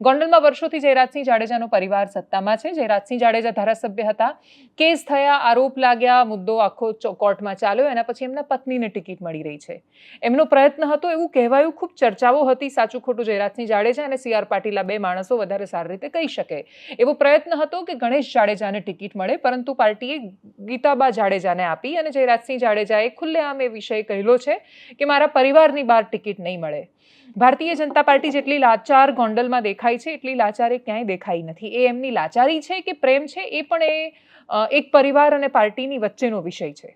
ગોંડલમાં વર્ષોથી જયરાજસિંહ જાડેજાનો પરિવાર સત્તામાં છે. જયરાજસિંહ જાડેજા ધારાસભ્ય હતા. કેસ થયા, આરોપ લાગ્યા, મુદ્દો આખો કોર્ટમાં ચાલ્યો, એના પછી એમના પત્નીને ટિકિટ મળી રહી છે. એમનો પ્રયત્ન હતો, એવું કહેવાયું, ખૂબ ચર્ચાઓ હતી, સાચું ખોટું જયરાજસિંહ જાડેજા અને સી આર પાટીલા બે માણસો વધારે સારી રીતે કહી શકે. એવો પ્રયત્ન હતો કે ગણેશ જાડેજાને ટિકિટ મળે, પરંતુ પાર્ટીએ ગીતાબા જાડેજાને આપી અને જયરાજસિંહ જાડેજાએ ખુલ્લેઆમ એ વિષય કહેલો છે કે, મારા પરિવારની બહાર ટિકિટ નહીં મળે. ભારતીય જનતા પાર્ટી જેટલી લાચાર ગોંડલમાં દેખાય છે, એટલી લાચાર એ ક્યાંય દેખાઈ નથી. એ એમની લાચારી છે કે પ્રેમ છે, એ પણ એ એક પરિવાર અને પાર્ટીની વચ્ચેનો વિષય છે.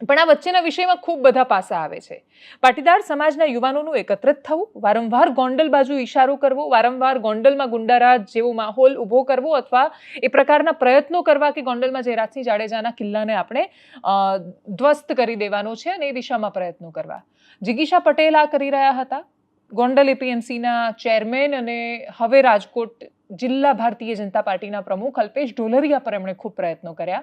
પણ આ વચ્ચેના વિષયમાં ખૂબ બધા પાસા આવે છે. પાટીદાર સમાજના યુવાનોનું એકત્રિત થવું, વારંવાર ગોંડલ બાજુ ઇશારો કરવો, વારંવાર ગોંડલમાં ગુંડારાજ જેવો માહોલ ઊભો કરવો અથવા એ પ્રકારના પ્રયત્નો કરવા કે ગોંડલમાં જયરાજસિંહ જાડેજાના કિલ્લાને આપણે ધ્વસ્ત કરી દેવાનો છે અને એ દિશામાં પ્રયત્નો કરવા. જિગીશા પટેલ આ કરી રહ્યા હતા. ગોંડલ એપીએમસીના ચેરમેન અને હવે રાજકોટ જિલ્લા ભારતીય જનતા પાર્ટીના પ્રમુખ અલ્પેશ ઢોલરિયા પર એમણે ખૂબ પ્રયત્નો કર્યા.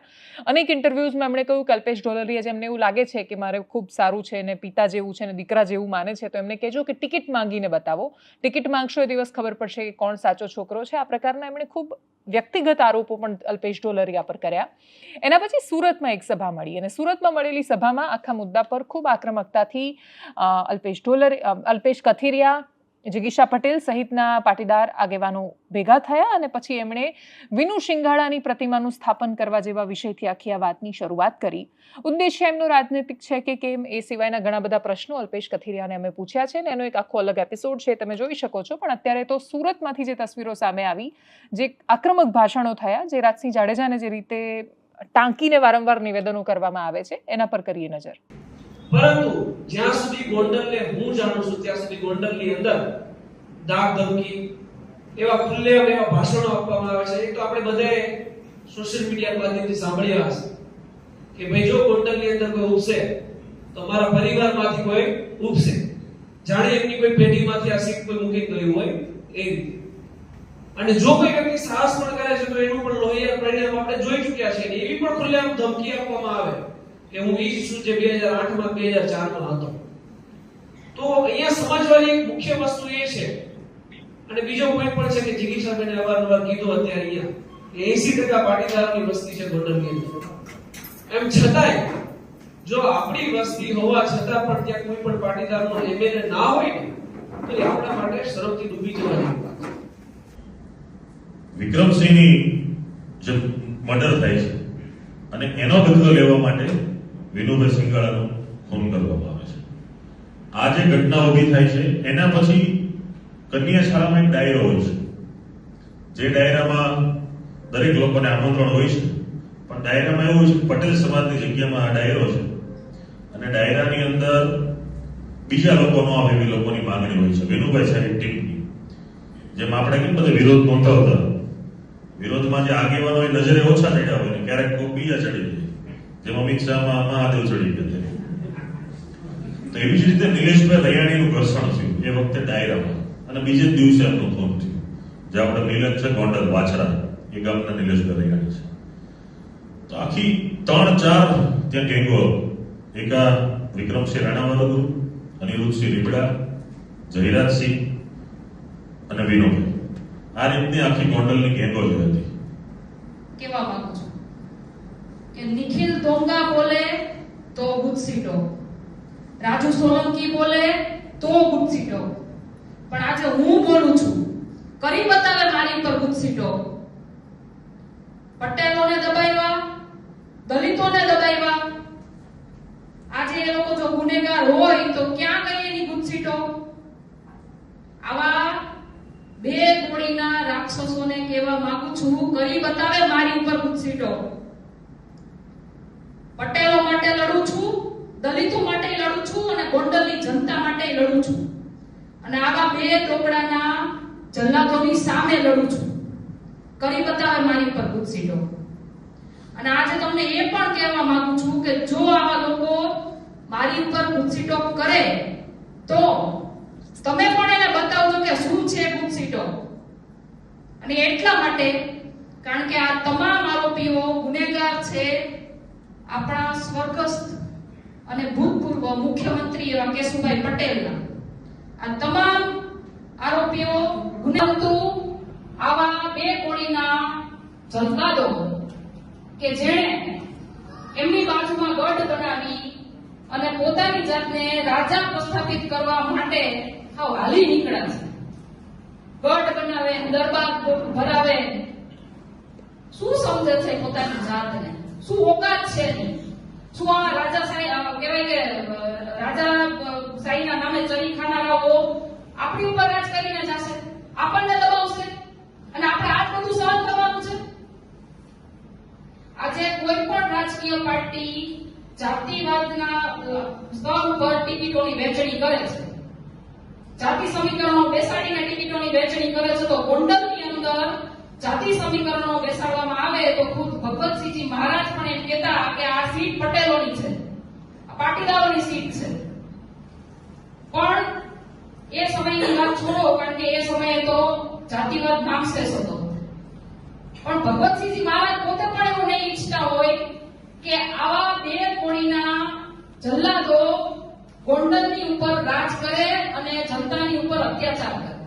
અનેક ઇન્ટરવ્યૂઝમાં એમણે કહ્યું કે અલ્પેશ ઢોલરિયા જેમને એવું લાગે છે કે મારે ખૂબ સારું છે ને પિતા જેવું છે ને દીકરા જેવું માને છે, તો એમને કહેજો કે ટિકિટ માંગીને બતાવો. ટિકિટ માંગશો એ દિવસ ખબર પડશે કે કોણ સાચો છોકરો છે. આ પ્રકારના એમણે ખૂબ વ્યક્તિગત આરોપો પણ અલ્પેશ ઢોલરિયા પર કર્યા. એના પછી સુરતમાં એક સભા મળી અને સુરતમાં મળેલી સભામાં આખા મુદ્દા પર ખૂબ આક્રમકતાથી અલ્પેશ ઢોલર અલ્પેશ કથિરિયા જિગીશા પટેલ સહિતના પાટીદાર આગેવાનો ભેગા થયા અને પછી એમણે વિનુ શિંગાળાની પ્રતિમાનું સ્થાપન કરવા જેવા વિષયથી આખી આ વાતની શરૂઆત કરી. ઉદ્દેશ્ય એમનો રાજનૈતિક છે કે કેમ એ સિવાયના ઘણા બધા પ્રશ્નો અલ્પેશ કથિરિયાને અમે પૂછ્યા છે ને એનો એક આખો અલગ એપિસોડ છે, તમે જોઈ શકો છો. પણ અત્યારે તો સુરતમાંથી જે તસવીરો સામે આવી, જે આક્રમક ભાષણો થયા, જે રાજસિંહ જાડેજાને જે રીતે ટાંકીને વારંવાર નિવેદનો કરવામાં આવે છે, એના પર કરીએ નજર. પરંતુ જ્યાં સુધી ગોંડલને હું જાણું છું, ત્યાં સુધી ગોંડલની અંદર દાગ ધમકી એવા ખુલ્લેઆમ એવા ભાષણો આપવામાં આવે છે. એક તો આપણે બધાએ સોશિયલ મીડિયા માધ્યમથી સાંભળ્યા હશે કે ભાઈ જો ગોંડલની અંદર કોઈ ઉપસે, તો મારા પરિવારમાંથી કોઈ ઉપસે. જાણે એમની કોઈ પેઢીમાંથી આ સીટ કોઈ મૂકી ગયું હોય એ રીતે. અને જો કોઈ વ્યક્તિ સાહસ પણ કરે છે, તો એનું પણ લોહિયા પરિણામ આપણે જોઈ ચૂક્યા છે એવી પણ ખુલ્લેઆમ ધમકી આપવામાં આવે. કે હું જ છું જે 2008 માં 2004 માં હતો. તો અહીંયા સમજવાની એક મુખ્ય વસ્તુ એ છે. અને બીજો પોઈન્ટ પણ છે કે જિગીશાબેને અવારનવાર કીધું અત્યારે અહીંયા, કે 80% પાટીદારોની વસ્તી છે ગોંડલની અંદર. એમ છતાંય, જો આપણી વસ્તી હોવા છતાં પણ ત્યાં કોઈ પણ પાટીદારનો એમએલએ ના હોય ને, તો એ આપણા માટે શરમથી ડૂબી જવાની વાત વિક્રમસિંહની જે મર્ડર થાય છે, અને એનો બદલો લેવા માટે વિનુભાઈ સિંગાળાનું ખૂન કરવામાં આવે છે. આ જે ઘટના ઊભી થાય છે, એના પછી કન્યા શાળામાં એક ડાયરો હોય છે. જે ડાયરામાં દરેક લોકોને આમંત્રણ હોય છે. પણ ડાયરામાં એવું છે પટેલ સમાજની જગ્યામાં આ ડાયરો છે. અને ડાયરાની અંદર બીજા લોકો આવે એવી લોકોની માંગણી હોય છે. વિનુભાઈ સાહેબ ટીમની. જેમ આપણે કેમ બધા વિરોધ નોંધાવતા? વિરોધમાં જે આગેવાનો નજરે ઓછા ચડ્યા હોય ને, ક્યારેક કોઈ બીજા ચડી જાય જેમ અમિત શાહમાં મહાદેવ ચડી ગયા તો એવી જ રીતે નિલેશભાઈ રૈયાણીનું ઘર્ષણ થયું એ વખતે ડાયરામાં. અને બીજે જ દિવસે એમનું ખૂન થયું. જે આપણે નીલજ છે, ગોંડલ, વાછરા. એ ગામના નિલેશભાઈ રૈયાણી છે. તો આખી ત્રણ ચાર ત્યાં ગેંગો એકા વિક્રમસિંહ રાણાવાળો ગુરુ, અનિરુદ્ધસિંહ રીબડા, જયરાજસિંહ અને વિનોભાઈ આ રીતની આખી ગોંડલની ગેંગો જોઈ હતી. કેવા માંગુ છું? કે નિખિલ તોંગા બોલે તો ગુજસીટો રાજુ સોલંકી બોલે તો ગુજસીટો પણ આજે હું બોલું છું, કરી બતાવે મારી ઉપર ગુજસીટો પટેલોને દબાવ્યા, દલિતોને દબાવ્યા. આજે એ લોકો જો ગુનેગાર હોય તો ક્યાં ગઈ એની ગુજસીટો આવા બે ગોળીના રાક્ષસોને કહેવા માંગુ છું, કરી બતાવે મારી ઉપર ગુજસીટો પટેલો માટે લડું છું દલિતો માટે લડું છું અને ગોંડલની જનતા માટે લડું છું. અને આવા બે ટોકડાના જલ્લાદોની સામે લડું છું. કરી બતાવે મારી ઉપર ગુજસીટો અને આજે તમને એ પણ કહેવા માંગુ છું કે જો આવા લોકો મારી ઉપર ગુજસીટો કરે, તો તમે પણ એને બતાવજો કે શું છે ગુજસીટો અને એટલા માટે, કારણ કે આ તમામ આરોપીઓ ગુનેગાર છે, આપણા સ્વર્ગસ્થ અને ભૂતપૂર્વ મુખ્યમંત્રી એવા કેશુભાઈ પટેલના. આ તમામ આરોપીઓ ગુનાવતું આવા બે કોળીના જલગાદો કે જેણે એમની બાજુમાં ગઢ બનાવી અને પોતાની જાતને રાજા પ્રસ્થાપિત કરવા માટે હાવ હાલી નીકળ્યા છે. ગઢ બનાવે, દરબાર ભરાવે. શું સમજે છે પોતાની જાતને? શું ઓકાત છે એની? શું આ રાજા અ, કહેવાય કે રાજા સાઈના નામે ચરી ખાનારાઓ આપણી ઉપર રાજ કરીને જશે. આપણને દબાવશે અને આપણે આ બધું સહન કરવાનું છે. આજે કોઈ પણ રાજકીય પાર્ટી જાતિવાદના સ્તર ઉપર ટિકિટોની વહેંચણી કરે છે. જાતિ સમીકરણો બેસાડીને ટિકિટોની વહેંચણી કરે છે તો ગોંડલની અંદર જાતિ સમીકરણો બેસાડવામાં આવે તો ખુદ ભગવતસિંહજી મહારાજ પણ એમ કહેતા કે આ સીટ પટેલોની છે. આ પાટીદારોની સીટ છે. પણ એ સમયની વાત છોડો, કારણ કે એ સમયે તો જાતિવાદ નામશેષ હતો. પણ ભગવતસિંહજી મહારાજ પોતે પણ એવું નહીં ઈચ્છતા હોય કે આવા બે કોણીના જલ્લાદો ગોંડલની ઉપર રાજ કરે અને જનતાની ઉપર અત્યાચાર કરે.